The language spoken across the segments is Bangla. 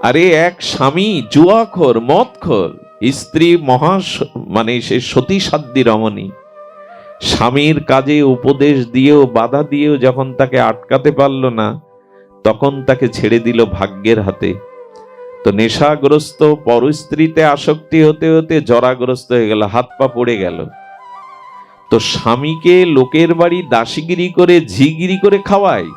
আরে এক স্বামী জুয়াখোর, মদখোর, স্ত্রী মহা মানে সে সতী সাধ্যী রমণী। স্বামীর কাজে উপদেশ দিয়েও, বাধা দিয়েও যখন তাকে আটকাতে পারল না, তখন তাকে ছেড়ে দিল ভাগ্যের হাতে। তো নেশাগ্রস্ত পরস্ত্রীতে আসক্তি হতে হতে জরাগ্রস্ত হয়ে গেল, হাত পা পড়ে গেল। তো স্বামীকে লোকের বাড়ি দাসিগিরি করে ঝিগিরি করে খাওয়ায়।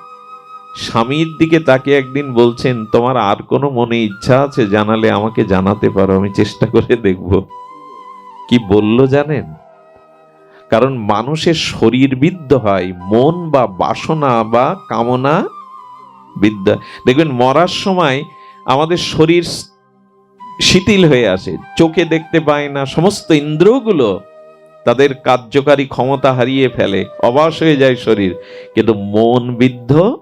স্বামীর দিকে তাকে একদিন বলছেন, তোমার আর কোনো মনে ইচ্ছা আছে? জানালে আমাকে জানাতে পারো, আমি চেষ্টা করে দেখব। কি বলল জানেন? কারণ মানুষের শরীর বিদ্ধ হয়, মন বা বাসনা বা কামনা বিদ্যা দেখবেন, মরার সময় আমাদের শরীর শিথিল হয়ে আসে, চোখে দেখতে পায় না, সমস্ত ইন্দ্রগুলো তাদের কার্যকারী ক্ষমতা হারিয়ে ফেলে, অবাস হয়ে যায় শরীর। কিন্তু মন বিদ্ধ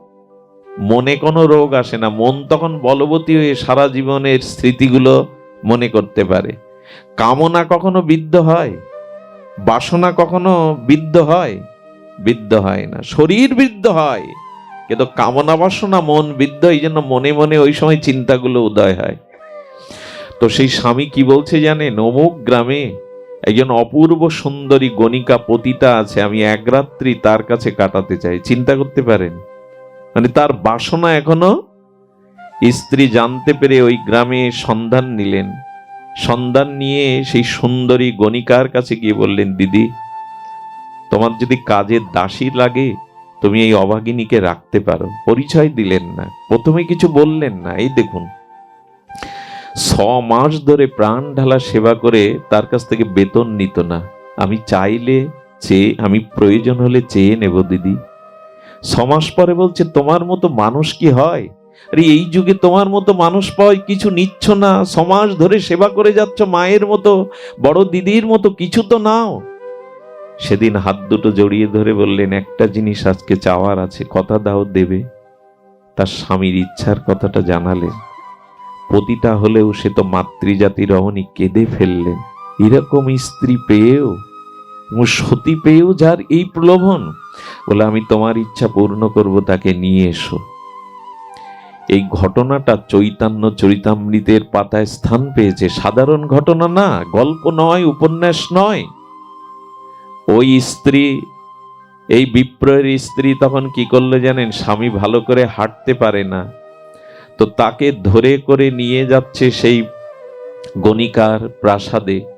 মনে কোনো রোগ আসে না, মন তখন বলবতী হয়ে সারা জীবনের স্মৃতিগুলো মনে করতে পারে। কামনা কখনো বিদ্ধ হয়? বাসনা কখনো বিদ্ধ হয়? বিদ্ধ হয় না। শরীর বিদ্ধ হয়, কিন্তু কামনা বাসনা মন বিদ্ধ, এই জন্য মনে মনে ওই সময় চিন্তাগুলো উদয় হয়। তো সেই স্বামী কি বলছে জানেন? অমুক গ্রামে একজন অপূর্ব সুন্দরী গণিকা পতিতা আছে, আমি এক রাত্রি তার কাছে কাটাতে চাই। চিন্তা করতে পারেন? মানে তার বাসনা এখনও স্ত্রী জানতে পেরে ওই গ্রামে সন্ধান নিলেন। সন্ধান নিয়ে সেই সুন্দরী গণিকার কাছে গিয়ে বললেন, দিদি, তোমার যদি কাজের দাসী লাগে, তুমি এই অভাগিনীকে রাখতে পারো। পরিচয় দিলেন না, প্রথমে কিছু বললেন না। এই দেখুন, ছ মাস ধরে প্রাণ ঢালা সেবা করে তার কাছ থেকে বেতন নিত না। আমি চাইলে চেয়ে, আমি প্রয়োজন হলে চেয়ে নেব, দিদি। ছমাস পরে বলছে, তোমার মতো মানুষ কি হয়? আরে, এই যুগে তোমার মতো মানুষ পাওয়াই কিছু নিচ্ছ না। সমাজ ধরে সেবা করে যাচ্ছ, মায়ের মতো, বড় দিদির মতো কিছু তো নাও। সেদিন হাত দুটো জড়িয়ে ধরে বললেন, একটা জিনিস আজকে চাওয়ার আছে, কথা দাও দেবে। তার স্বামীর ইচ্ছার কথাটা জানালেন। পতিতা হলেও সে তো মাতৃজাতি রমণী কেঁদে ফেললেন। এরকম স্ত্রী পেয়েও এবং সতী পেয়েও যার এই প্রলোভন। বলে, আমি তোমার ইচ্ছা পূর্ণ করব, তাকে নিয়ে এসো। এই ঘটনাটা চৈতন্য চরিতামৃতের পাতায় স্থান পেয়েছে। সাধারণ ঘটনা না, গল্প নয়, উপন্যাস নয়। ওই স্ত্রী, এই বিপ্রয়ের স্ত্রী তখন কি করল জানেন? স্বামী ভালো করে হাঁটতে পারে না। তো তাকে ধরে করে নিয়ে যাচ্ছে সেই গণিকার প্রাসাদে।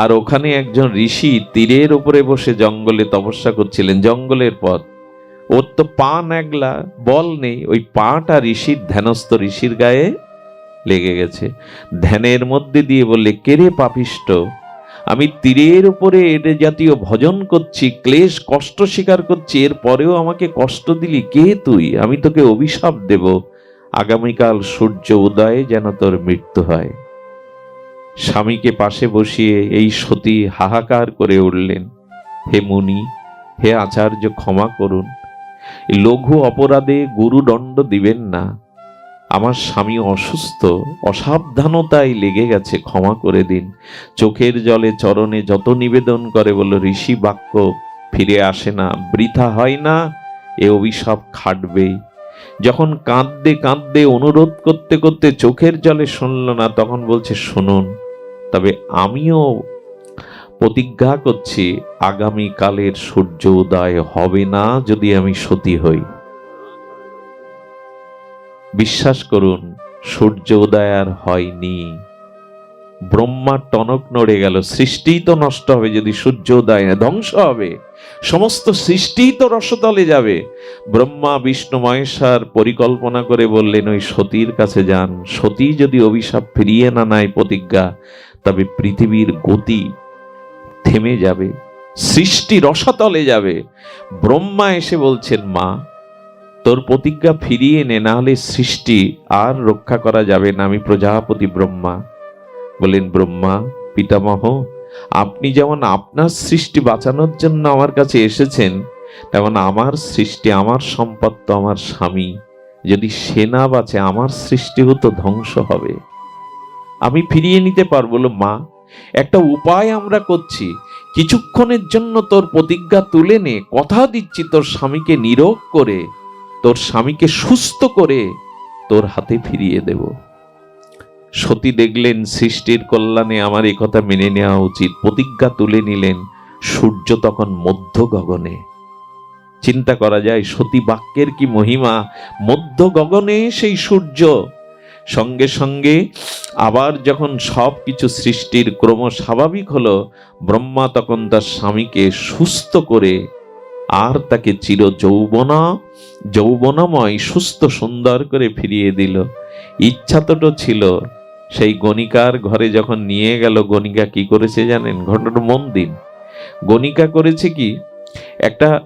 আর ওখানে একজন ঋষি তীরের উপরে বসে জঙ্গলে তপস্যা করছিলেন, জঙ্গলের পথ। ওর তো পা ন্যাগলা বল নেই, ওই পাটা ঋষির, ধ্যানস্থ ঋষির গায়ে লেগে গেছে। ধ্যানের মধ্যে দিয়ে বললে কেরে পাপিষ্ট? আমি তীরের উপরে এর জাতীয় ভজন করছি, ক্লেশ, কষ্ট স্বীকার করছি, এর পরেও আমাকে কষ্ট দিলি কে তুই? আমি তোকে অভিশাপ দেব। আগামীকাল সূর্য উদয়ে যেন তোর মৃত্যু হয়। স্বামীকে পাশে বসিয়ে এই সতী হাহাকার করে উঠলেন। হে মুনি, হে আচার্য, ক্ষমা করুন। লঘু অপরাধে গুরুদণ্ড দিবেন না। আমার স্বামী অসুস্থ, অসাবধানতায় লেগে গেছে, ক্ষমা করে দিন। চোখের জলে চরণে যত নিবেদন করে বলল, ঋষি বাক্য, ফিরে আসে না, বৃথা হয় না, এ অভিশাপ খাটবেই। যখন কাঁদতে কাঁদতে অনুরোধ করতে করতে চোখের জলে শুনল না, তখন বলছে, শুনুন তবে আমিও প্রতিজ্ঞা করছি আগামী কালের সূর্য উদয় হবে না যদি আমি সতী হই। বিশ্বাস করুন, সূর্য উদয় আর হয়নি। ব্রহ্মার টনক নড়ে গেল সৃষ্টিই তো নষ্ট হবে যদি সূর্য উদয় না, ধ্বংস হবে। সমস্ত সৃষ্টিই তো রসতলে যাবে। ব্রহ্মা, বিষ্ণু, মহেশ্বর পরিকল্পনা করে বললেন, ওই সতীর কাছে যান। সতী যদি অভিশাপ ফিরিয়ে না নাই প্রতিজ্ঞা তবে পৃথিবীর গতি থেমে যাবে, সৃষ্টি রসাতলে যাবে। ব্রহ্মা এসে বলছেন, মা, তোর প্রতিজ্ঞা ফিরিয়ে নে, না হলে সৃষ্টি আর রক্ষা করা যাবে না। আমি প্রজাপতি ব্রহ্মা। বলেন ব্রহ্মা, পিতামহ, আপনি যেমন আপনার সৃষ্টি বাঁচানোর জন্য আমার কাছে এসেছেন, তেমন আমার সৃষ্টি, আমার সম্পদ তো আমার স্বামী। যদি সে না বাঁচে, আমার সৃষ্টি হতো ধ্বংস হবে। আমি ফিরিয়ে নিতে পারব মা। একটা উপায় আমরা করছি। কিছুক্ষণের জন্য তোর প্রতিজ্ঞা তুলে নে, কথা দিচ্ছি তোর স্বামীকে নিরোগ করে, তোর স্বামীকে সুস্থ করে তোর হাতে ফিরিয়ে দেব। সতী দেখলেন, সৃষ্টির কল্যাণে আমার এই কথা মেনে নেওয়া উচিত। প্রতিজ্ঞা তুলে নিলেন সূর্য তখন মধ্য গগনে। চিন্তা করা যায়, সতী বাক্যের কি মহিমা? মধ্য গগনে সেই সূর্য। সঙ্গে সঙ্গে আবার যখন সব কিছু সৃষ্টির ক্রম স্বাভাবিক হলো, ব্রহ্মা তখন তার স্বামীকে সুস্থ করে আর তাকে চির যৌবনা যৌবনাময়, সুস্থ সুন্দর করে ফিরিয়ে দিল। ইচ্ছা তো ছিল, সেই গণিকার ঘরে যখন নিয়ে গেল, গণিকা কি করেছে জানেন? ঘটনাটা মন দিন। গণিকা করেছে কি? একটা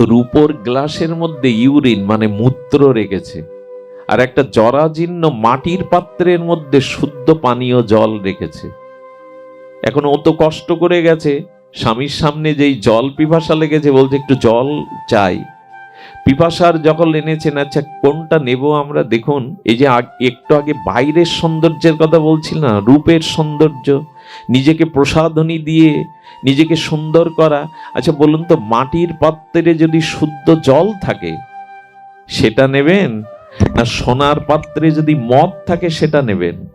রূপোর গ্লাসের মধ্যে ইউরিন মানে মূত্র রেখেছে। আর একটা জরাজীর্ণ মাটির পাত্রের মধ্যে শুদ্ধ পানীয় জল রেখেছে। এখন ও তো কষ্ট করে গেছে, স্বামীর সামনে যেই জল পিপাসা লেগেছে বলছে, একটু জল চাই। পিপাসার যখন এনেছেন আচ্ছা কোনটা নেব আমরা? দেখুন, এই যে একটু আগে বাইরের সৌন্দর্যের কথা বলছি না রূপের সৌন্দর্য, নিজেকে প্রসাধনী দিয়ে, নিজেকে সুন্দর করা। আচ্ছা বলুন তো, মাটির পাত্রে যদি শুদ্ধ জল থাকে, সেটা নেবেন? না সোনার পাত্রে যদি মদ থাকে সেটা নেবেন।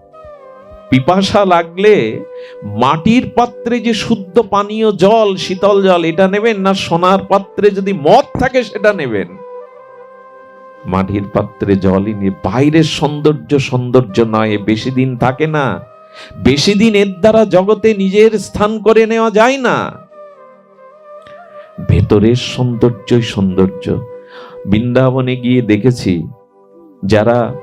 পিপাসা লাগলে মাটির পাত্রে যে শুদ্ধ পানীয় জল, শীতল জল, এটা নেবেন না সোনার পাত্রে যদি মদ থাকে সেটা নেবেন। মাটির পাত্রে জলই নিয়ে বাইরের সৌন্দর্য সৌন্দর্য নয়, বেশি দিন থাকে না। বেশি দিন এর দ্বারা জগতে নিজের স্থান করে নেওয়া যায় না। ভেতরের সৌন্দর্যই সৌন্দর্য। বৃন্দাবনে গিয়ে দেখেছি যারা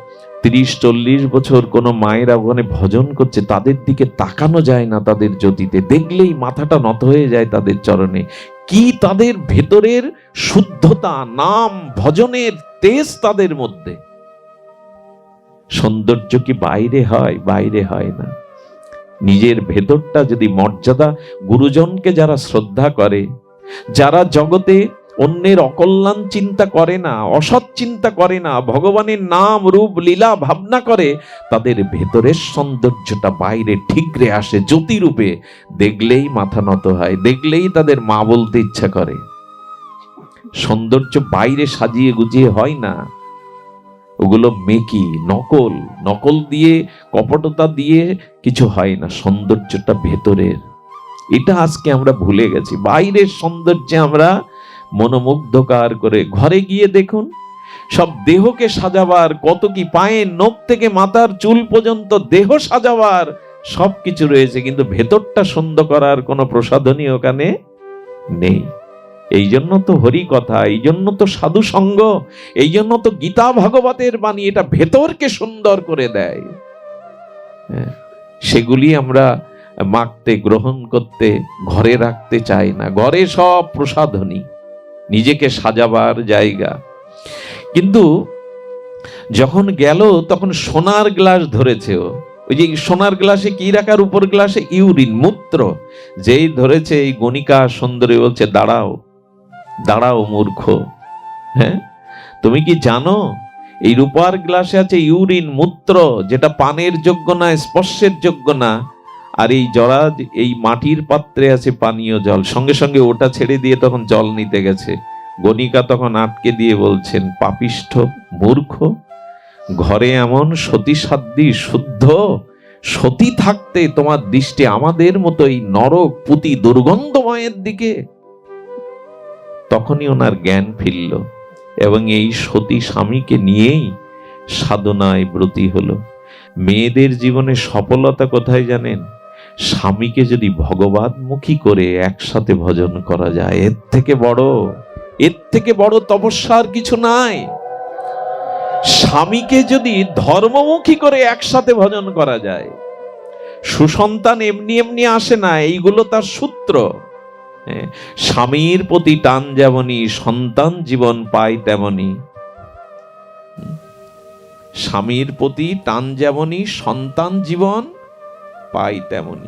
তিরিশ, চল্লিশ বছর কোনো মায়েরা ওখানে ভজন করছে, তাদের দিকে তাকানো যায় না তাদের জ্যোতিতে। দেখলেই মাথাটা নত হয়ে যায় তাদের চরণে। কি তাদের ভেতরের শুদ্ধতা, নাম, ভজনের তেজ তাদের মধ্যে? সৌন্দর্য কি বাইরে হয়? বাইরে হয় না। নিজের ভেতরটা যদি মর্যাদা, গুরুজনকে যারা শ্রদ্ধা করে, যারা জগতে অন্যের অকল্যাণ চিন্তা করে না, অসৎ চিন্তা করে না, ভগবানের নাম রূপ লীলা ভাবনা করে, তাদের ভেতরের সৌন্দর্যটা বাইরে ঠিকরে আসে জ্যোতিরূপে, দেখলেই মাথা নত হয়, দেখলেই তাদের মা বলতে ইচ্ছা করে। সৌন্দর্য বাইরে সাজিয়ে গুজিয়ে হয় না। ওগুলো মেকি, নকল নকল দিয়ে, কপটতা দিয়ে কিছু হয় না, সৌন্দর্যটা ভেতরের। এটা আজকে আমরা ভুলে গেছি। বাইরের সৌন্দর্যে আমরা মনোমুগ্ধকার করে ঘরে গিয়ে দেখুন সব দেহকে সাজাবার কত কি পায়ে নখ থেকে মাথার চুল পর্যন্ত দেহ সাজাবার সব কিছু রয়েছে কিন্তু ভেতরটা সুন্দর করার কোনো প্রসাধনী ওখানে নেই। এই জন্য তো হরি কথা এই জন্য তো সাধু সঙ্গ এই জন্য তো গীতা ভাগবতের বাণী এটা ভেতরকে সুন্দর করে দেয়। হ্যাঁ, সেগুলি আমরা মাখতে গ্রহণ করতে ঘরে রাখতে চাই না ঘরে সব প্রসাধনী। নিজেকে সাজাবার জায়গা। কিন্তু যখন গেল তখন সোনার গ্লাস ধরেছে ও। ওই যে সোনার গ্লাসে কি রাখার উপর গ্লাসে? ইউরিন, মূত্র। যেই ধরেছে এই গণিকা সুন্দরী বলছে, দাঁড়াও দাঁড়াও মূর্খ। হ্যাঁ? তুমি কি জানো? এই রূপার গ্লাসে আছে ইউরিন, মূত্র, যেটা পানের যোগ্য না, স্পর্শের যোগ্য না। আর এই জরা, এই মাটির পাত্রে আছে পানীয় জল। সঙ্গে সঙ্গে ওটা ছেড়ে দিয়ে তখন জল নিতে গেছে। গণিকা তখন আটকে দিয়ে বলছেন, পাপিষ্ঠ, মূর্খ, ঘরে এমন সতী সাধ্যি শুদ্ধ, সতী থাকতে তোমার দৃষ্টি আমাদের মতো এই নরক, পুতি দুর্গন্ধময়ের দিকে? তখনই ওনার জ্ঞান ফিরল এবং এই সতী স্বামীকে নিয়েই সাধনায় ব্রতী হলো। মেয়েদের জীবনে সফলতা কোথায় জানেন? স্বামীকে যদি ভগবানমুখী করে একসাথে ভজন করা যায়, এর থেকে বড়, এর থেকে বড় তপস্যার কিছু নাই। স্বামীকে যদি ধর্মমুখী করে একসাথে ভজন করা যায়, সুসন্তান এমনি এমনি আসে না, এইগুলো তার সূত্র। স্বামীর প্রতি টান যেমনই, সন্তান জীবন পায় তেমনি স্বামীর প্রতি টান যেমনই, সন্তান জীবন পাই তেমনি